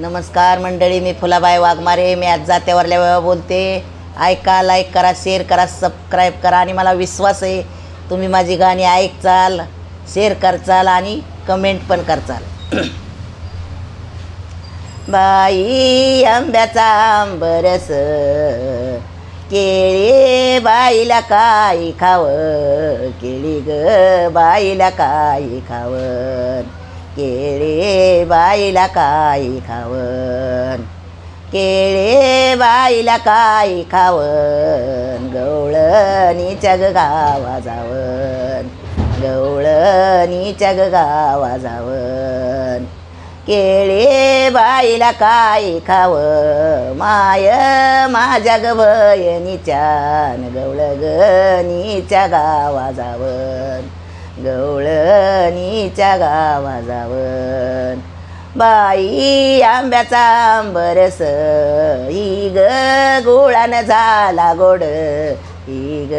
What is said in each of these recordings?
नमस्कार मंडळी मी फुलाबाई वाघमारे. मी आज जात्यावरल्या वेळा बोलते. ऐका लाईक करा शेअर करा सबस्क्राईब करा आणि मला विश्वास आहे तुम्ही माझी गाणी ऐकचाल शेअर करचाल आणि कमेंट पण करचाल. बाई आंब्याचा आंबरस केळी बाईला काय खावं केळी ग बाईला काय खावं? केळे बाईला काय खावन केळे बाईला काय खावन गवळणीच्या ग गावा जावन गवळणीच्या ग गावा जावन केळे बाईला काय खाव माय माझ्या गवयनीच्या गवळगणीच्या गावा जावन गवळणीच्या गावा जावन. बाई आंब्याचा आंबरस ई ग गोळानं झाला गोड. ई ग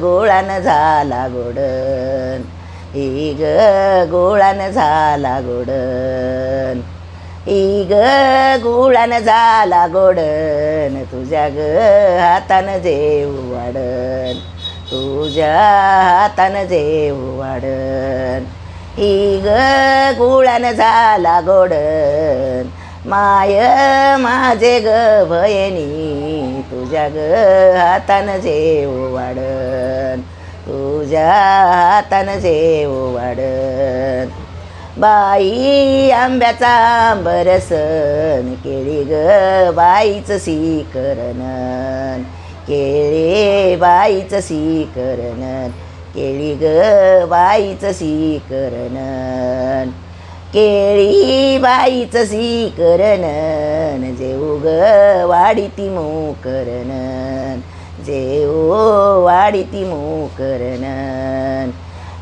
गोळानं झाला गोडन ई ग गोळानं झाला गोडन ई ग गुळान झाला गोडन तुझ्या ग हातानं जेव वाढन. तुझ्या हातानं जेव वाढन. ही ग झाला गोडन. माय माझे ग भयनी तुझ्या ग हातानं जेव वाढन. तुझ्या हातानं जेव वाढन. बाई आंब्याचा आंबरसन केळी ग बाईचं सीकरणन. केळे बाईचं सीकरण केळी ग बाईचं सीकरण. केळी बाईचं सीकरण जेऊ ग वाढीती मोकरण. जेऊ वाढीती मोकरण.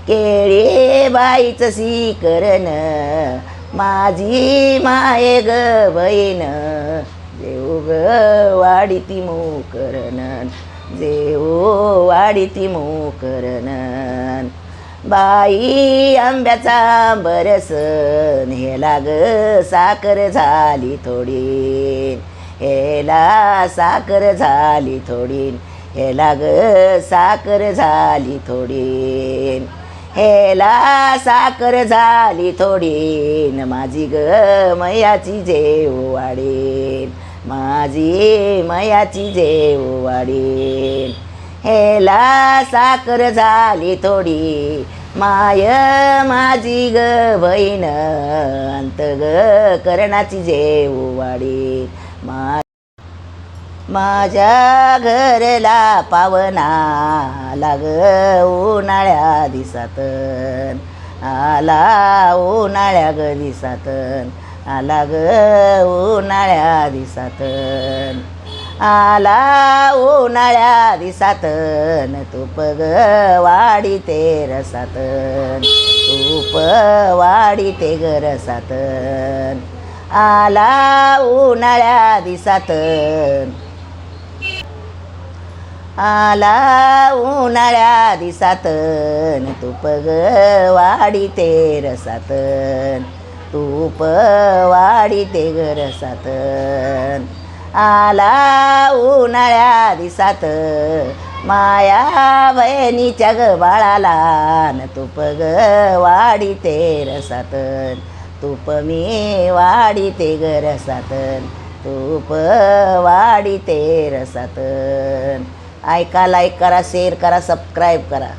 केळे बाईचं सीकरण माझी माय ग बहीण. जेऊ ग वाढीती मोकरणन जेऊ वाढीती मोकरणन बाई आंब्याचा बरसन हेला ग साखर झाली थोडी हेला साखर झाली थोडी हेला ग साखर झाली थोडी हेला साखर झाली थोडी न माझी ग मयाची जेव वाढेन. माझी मयाची जेव हेला साखर झाली थोडी. माय माझी ग बहीण अंत ग करणाची जेव मा माझ्या घरला पावना लाग उन्हाळ्या दिसातन. आला उन्हाळ्या ग दिसातन. आला ग उन्हाळ्या दिसातन आला उन्हाळ्या दिसात. तूप ग वाडी ते रसातन तूप वाडी ते ग रसात. आला उन्हाळ्या दिसात. आला उन्हाळ्या दिसात. तूप ग वाडी ते रसातन तूप वाडी ते ग रसातन आला उन्हाळ्या दिसात. माया बहिणीच्या ग बाळाला न तूप ग वाडी ते रसातन तूप मी वाडी ते ग रसातन तूप वाडी ते ऐका लाईक करा शेअर करा सबस्क्राईब करा.